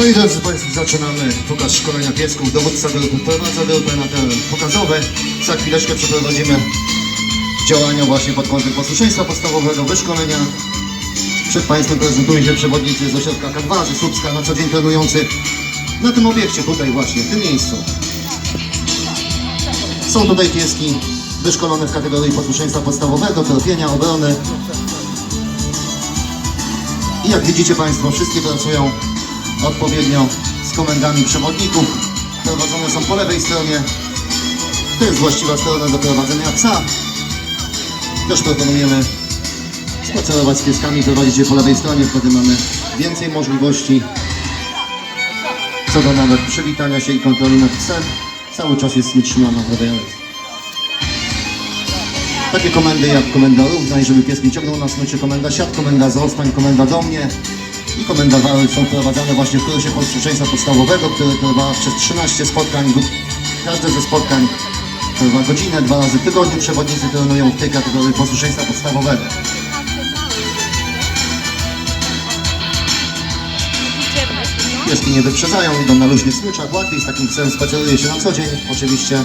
No i drodzy Państwo, zaczynamy pokaz szkolenia piesków. Dowódca grupy wprowadza grupę na teren pokazowy. Za chwileczkę przeprowadzimy działania właśnie pod kątem posłuszeństwa podstawowego, wyszkolenia. Przed Państwem prezentują się przewodnicy z ośrodka K2, ze Słupska, na co dzień trenujący na tym obiekcie, tutaj właśnie, w tym miejscu. Są tutaj pieski wyszkolone w kategorii posłuszeństwa podstawowego, tropienia, obrony. I jak widzicie Państwo, wszystkie pracują odpowiednio z komendami przewodników. Prowadzone są po lewej stronie. To jest właściwa strona do prowadzenia psa. Też proponujemy spacerować z pieskami, prowadzić je po lewej stronie, wtedy mamy więcej możliwości co do nawet przywitania się i kontroli nad psem. Cały czas jest nietrzymana w lewej. Takie komendy jak komenda równaj, żeby pies nie ciągnął na smyczy, komenda siad, komenda zostań, komenda do mnie i komenda wały są wprowadzane właśnie w kursie posłuszeństwa podstawowego, który trwa przez 13 spotkań. Każde ze spotkań trwa godzinę, dwa razy w tygodniu. Przewodnicy trenują w tej kategorii posłuszeństwa podstawowego. Pieski nie wyprzedzają, idą na luźnych smyczach, łatwiej z takim psem spaceruje się na co dzień, oczywiście.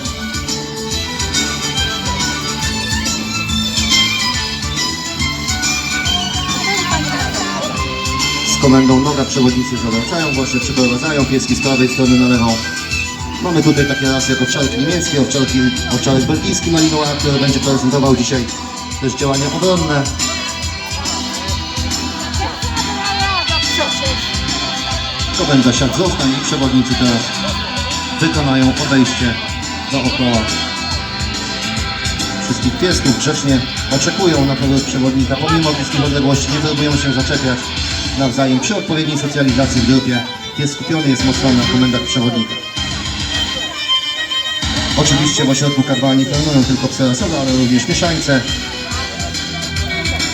Komendą noga przewodnicy zawracają, właśnie przeprowadzają pieski z prawej strony na lewą. Mamy tutaj takie rasy jak owczarek niemiecki, owczarki, owczarek belgijski Malinois, który będzie prezentował dzisiaj też działania obronne. Komenda siad zostań i przewodnicy teraz wykonają odejście dookoła wszystkich piesków. Grzecznie oczekują na przewodnika. Pomimo bliskich odległości nie próbują się zaczepiać nawzajem. Przy odpowiedniej socjalizacji w grupie pies skupiony jest mocno na komendach przewodnika. Oczywiście w ośrodku K2 nie trenują tylko psy ale również mieszańce,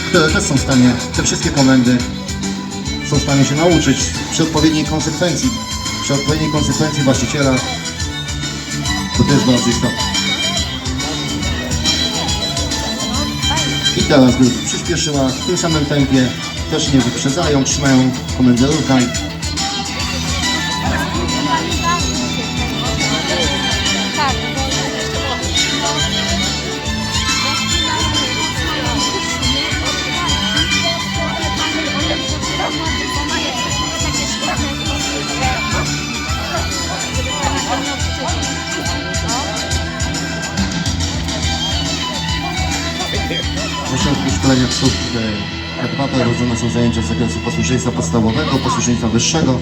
które też są w stanie, te wszystkie komendy są w stanie się nauczyć przy odpowiedniej konsekwencji, przy odpowiedniej konsekwencji właściciela, to też bardzo istotne. I teraz grupa przyspieszyła w tym samym tempie, też nie wyprzedzają, trzymają komendę ruchaj. W ośrodku szkolenia psów K2 prowadzone są zajęcia z zakresu posłuszeństwa podstawowego, posłuszeństwa wyższego,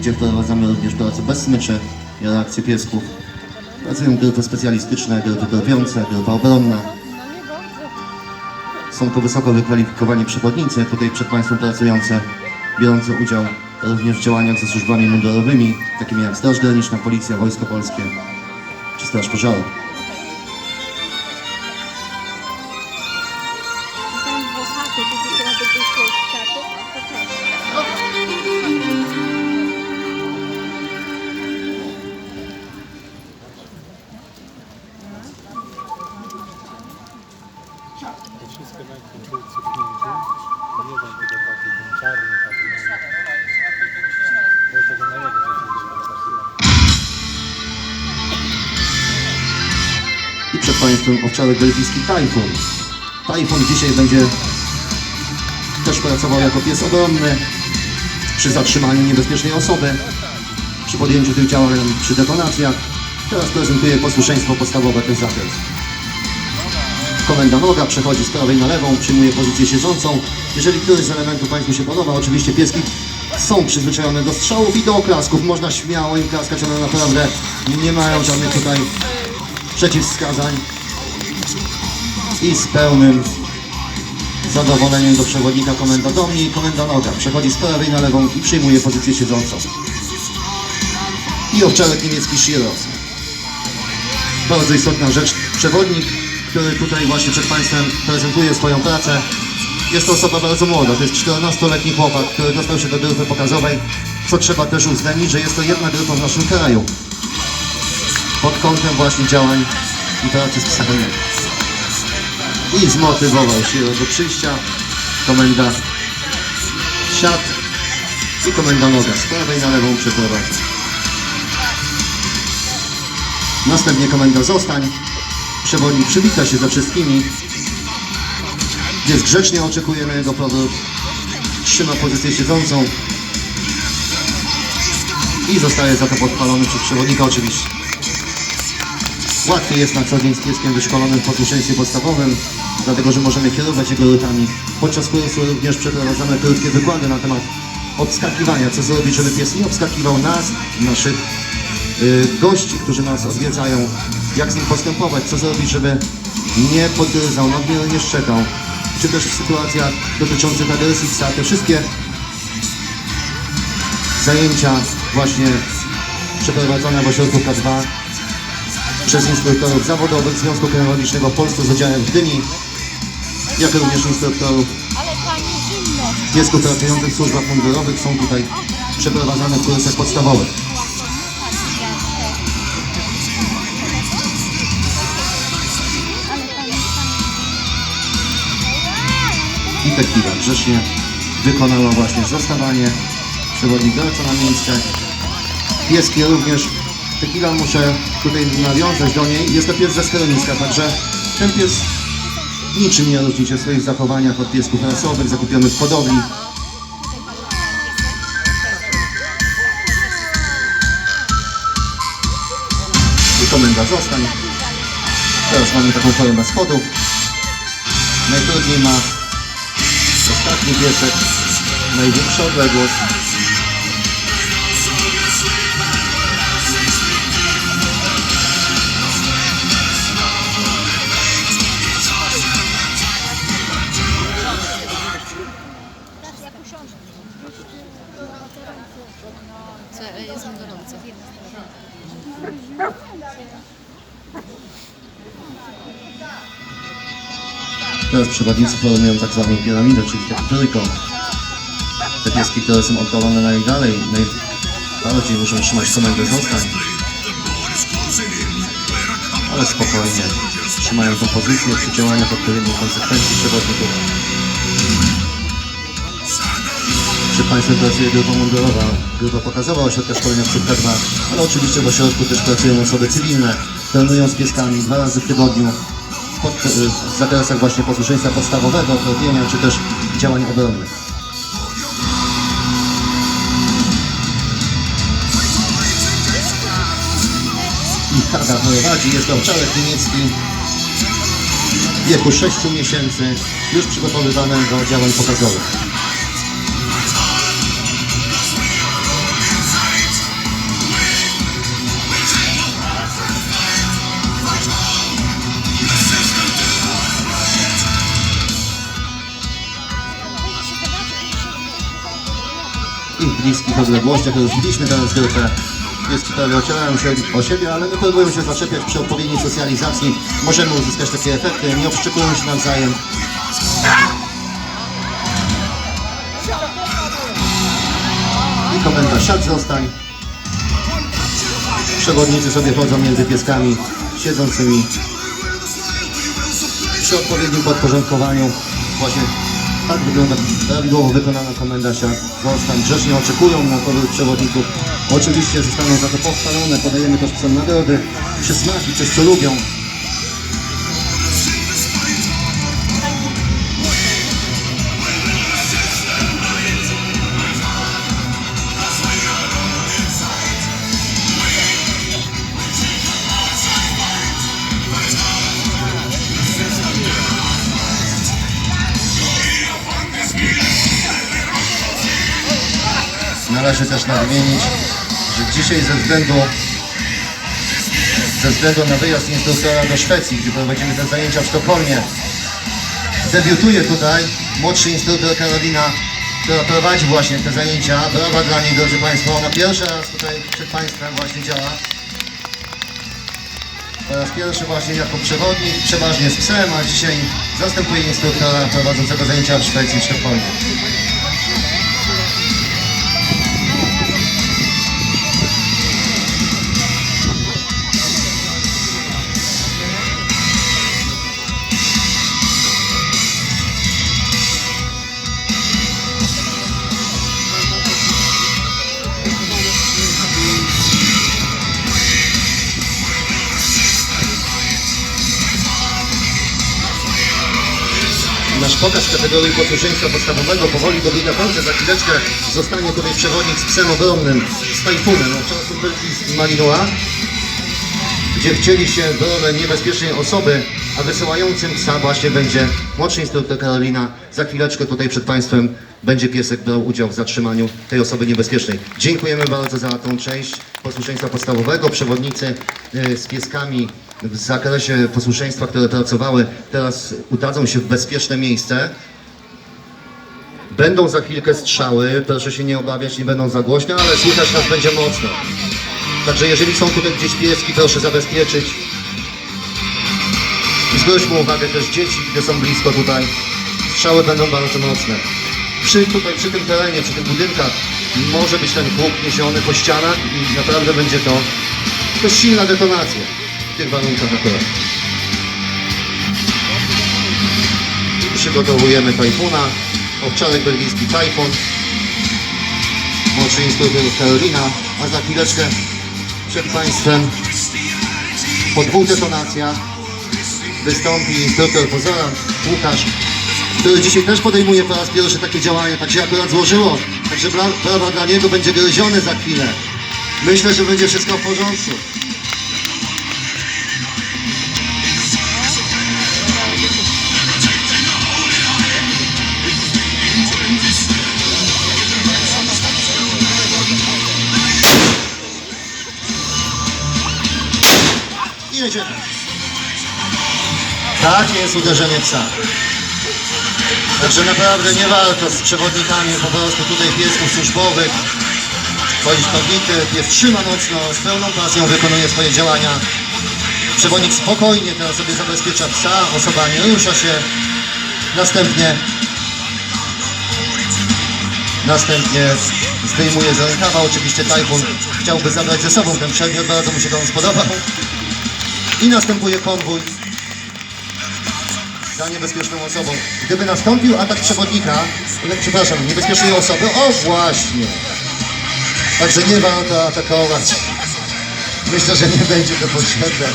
gdzie wprowadzamy również pracę bez smyczy i reakcje piesków. Pracują grupy specjalistyczne, grupy tropiące, grupa obronna. Są to wysoko wykwalifikowani przewodnicy, tutaj przed Państwem pracujące, biorące udział również w działaniach ze służbami mundurowymi, takimi jak Straż Graniczna, Policja, Wojsko Polskie czy Straż Pożarna. Jeden tego. I przed Państwem owczarek belgijski Tajfun. Tajfun dzisiaj będzie też pracował jako pies obronny przy zatrzymaniu niebezpiecznej osoby, przy podjęciu tych działań przy detonacjach. Teraz prezentuje posłuszeństwo podstawowe ten zakres. Komenda noga przechodzi z prawej na lewą, przyjmuje pozycję siedzącą. Jeżeli któryś z elementów Państwu się podoba, oczywiście pieski są przyzwyczajone do strzałów i do oklasków. Można śmiało im klaskać, one naprawdę nie mają żadnych tutaj przeciwwskazań i z pełnym zadowoleniem do przewodnika komenda do mnie i komenda noga. Przechodzi z prawej na lewą i przyjmuje pozycję siedzącą. I owczarek niemiecki Shiro. Bardzo istotna rzecz. Przewodnik, który tutaj właśnie przed Państwem prezentuje swoją pracę, jest to osoba bardzo młoda. To jest 14-letni chłopak, który dostał się do grupy pokazowej, co trzeba też uwzględnić, że jest to jedna grupa w naszym kraju pod kątem właśnie działań i pracy z psami. I zmotywował się do przyjścia komenda siad I komenda noga z prawej na lewą przeprowadzi. Następnie komenda zostań. Przewodnik przywita się ze wszystkimi. Jest grzecznie, oczekujemy jego powrót. Trzyma pozycję siedzącą. I zostaje za to podpalony przez przewodnika oczywiście. Łatwiej jest na co dzień z pieskiem wyszkolonym w posłuszeństwie podstawowym, dlatego że możemy kierować jego ruchami. Podczas kursu również przeprowadzamy krótkie wykłady na temat obskakiwania, co zrobić, żeby pies nie obskakiwał nas, naszych y, gości, którzy nas odwiedzają, jak z nim postępować, co zrobić, żeby nie podgryzał, nadmiernie szczekał, czy też w sytuacjach dotyczących agresji psa, te wszystkie zajęcia właśnie przeprowadzone w ośrodku K2 przez instruktorów zawodowych Związku Kynologicznego w Polsce z udziałem w Gdyni, jak również instruktorów piesków pracujących w służbach mundurowych są tutaj przeprowadzane w kursach podstawowych. I tequila grzecznie wykonała właśnie zostawanie. Przewodnik wraca na miejsce. Pieski również. Tequila muszę tutaj nawiązać do niej. Jest to pies ze schroniska, także ten pies niczym nie różni się w swoich zachowaniach od piesków rasowych zakupionych w hodowli. I komenda zostań. Teraz mamy taką formę schodów. Najtrudniej ma ostatni piesek, największa odległość. Co, jest mi. Teraz przewodnicy formują tak zwaną piramidę, czyli taki trójkąt. Te pieski, które są oddalone najdalej, najbardziej muszą trzymać komendę zostań. Ale spokojnie. Trzymają tą pozycję przy działaniach odpowiednich konsekwencji przewodników. Państwem pracuje grupa mundurowa, grupa pokazowa ośrodka szkolenia psów K2, ale oczywiście w ośrodku też pracują osoby cywilne, trenują z pieskami dwa razy w tygodniu pod, w zakresach właśnie posłuszeństwa podstawowego, tropienia czy też działań obronnych. I Kata prowadzi, jest to owczarek niemiecki w wieku 6 miesięcy, już przygotowywany do działań pokazowych. Bliskich odległościach rozbiliśmy teraz grupę. Pieski prawie ocierają się o siebie, ale nie próbują się zaczepiać przy odpowiedniej socjalizacji. Możemy uzyskać takie efekty, nie obszczekują się nawzajem. I komenda siad zostań. Przewodnicy sobie chodzą między pieskami siedzącymi przy odpowiednim podporządkowaniu. Właśnie tak wygląda prawidłowo wykonana komenda siat. Zostań grzecznie oczekują na powrót przewodników. Oczywiście zostaną za to pochwalone. Podajemy też psom nagrody, przysmaki, coś co lubią. Należy też nadmienić, że dzisiaj ze względu ze względu na wyjazd instruktora do Szwecji, gdzie prowadzimy te zajęcia w Sztokholmie, debiutuje tutaj młodszy instruktor Karolina, która prowadzi właśnie te zajęcia. Brawa dla niej, drodzy Państwo. Ona pierwszy raz tutaj przed Państwem właśnie działa. Po raz pierwszy właśnie jako przewodnik, przeważnie z psem, a dzisiaj zastępuje instruktora prowadzącego zajęcia w Szwecji w Sztokholmie. Nasz pokaz kategorii posłuszeństwa podstawowego powoli dobiega końca. Za chwileczkę zostanie tutaj przewodnik z psem obronnym, z tajfunem, obczasem belgijskim Malinois, gdzie wcieli się w rolę niebezpiecznej osoby, a wysyłającym psa właśnie będzie młodszy instruktor Karolina. Za chwileczkę tutaj przed Państwem będzie piesek brał udział w zatrzymaniu tej osoby niebezpiecznej. Dziękujemy bardzo za tą część posłuszeństwa podstawowego. Przewodnicy y, z pieskami w zakresie posłuszeństwa, które pracowały, teraz udadzą się w bezpieczne miejsce. Będą za chwilkę strzały, proszę się nie obawiać, nie będą za głośne, ale słychać nas będzie mocno. Także jeżeli są tutaj gdzieś pieski, proszę zabezpieczyć. I zwróćmy uwagę też dzieci, które są blisko tutaj. Strzały będą bardzo mocne. Przy, tutaj, przy tym terenie, przy tych budynkach może być ten huk niesiony po ścianach i naprawdę będzie to, to silna detonacja tych warunkach akurat. Przygotowujemy tajfuna, owczarek belgijski tajfun, instruktor Karolina, a za chwileczkę przed Państwem po dwóch detonacjach wystąpi instruktor pozora Łukasz, który dzisiaj też podejmuje po raz pierwszy takie działania, tak się akurat złożyło. Także bra- brawa dla niego będzie gryziony za chwilę. Myślę, że będzie wszystko w porządku. I jedziemy. Tak jest uderzenie psa. Także naprawdę nie warto z przewodnikami po prostu tutaj piesków służbowych wchodzić w konflikty. Pies trzyma mocno, z pełną pasją wykonuje swoje działania. Przewodnik spokojnie teraz sobie zabezpiecza psa, osoba nie rusza się. Następnie Następnie zdejmuje z rękawa. Oczywiście Tajfun chciałby zabrać ze sobą ten przedmiot, bardzo mu się to spodobał. I następuje konwój za niebezpieczną osobą. Gdyby nastąpił atak przewodnika, przepraszam, niebezpiecznej osoby, o właśnie. Także nie warto atakować. Myślę, że nie będzie to potrzebne.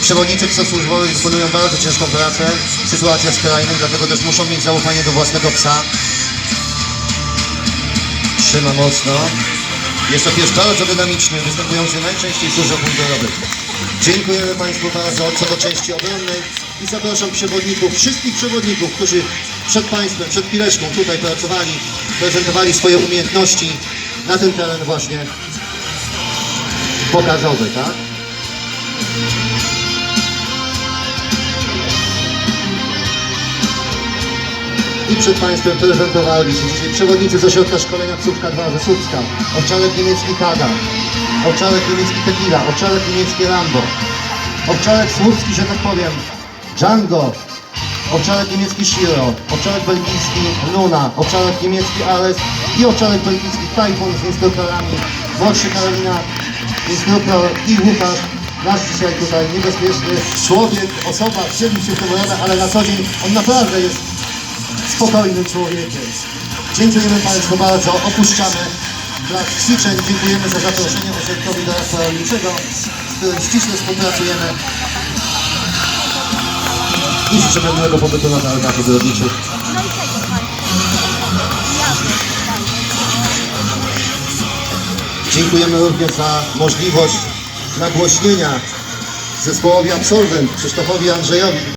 Przewodnicy psów służbowych wykonują bardzo ciężką pracę. Sytuacja skrajna, dlatego też muszą mieć zaufanie do własnego psa. Trzyma mocno. Jest to pies bardzo dynamiczny, występujący najczęściej w służbach mundurowych. Dziękujemy Państwu bardzo co do części obronnej i zapraszam przewodników, wszystkich przewodników, którzy przed Państwem, przed chwileczką tutaj pracowali, prezentowali swoje umiejętności na ten teren właśnie pokazowy, tak? I przed Państwem prezentowali się dzisiaj przewodnicy z ośrodka szkolenia Psówka 2 ze Słupska, owczarek niemiecki Kada, owczarek niemiecki Tequila, owczarek niemiecki Rambo, owczarek słupski, że tak powiem, Django, owczarek niemiecki Shiro, owczarek belgijski Luna, owczarek niemiecki Ares i owczarek belgijski Typhoon z instruktorami, młodszy Karolina, instruktor i Łukasz, nasz dzisiaj tutaj niebezpieczny człowiek, osoba, wcielił się w rolę, ale na co dzień on naprawdę jest spokojnym człowiekiem. Dziękujemy Państwu bardzo. Opuszczamy plac ćwiczeń. Dziękujemy za zaproszenie ośrodkowi doradztwa rolniczego, z którym ściśle współpracujemy. I życzymy miłego pobytu na targach ogrodniczych. Dziękujemy również za możliwość nagłośnienia zespołowi absolwent Krzysztofowi Andrzejowi.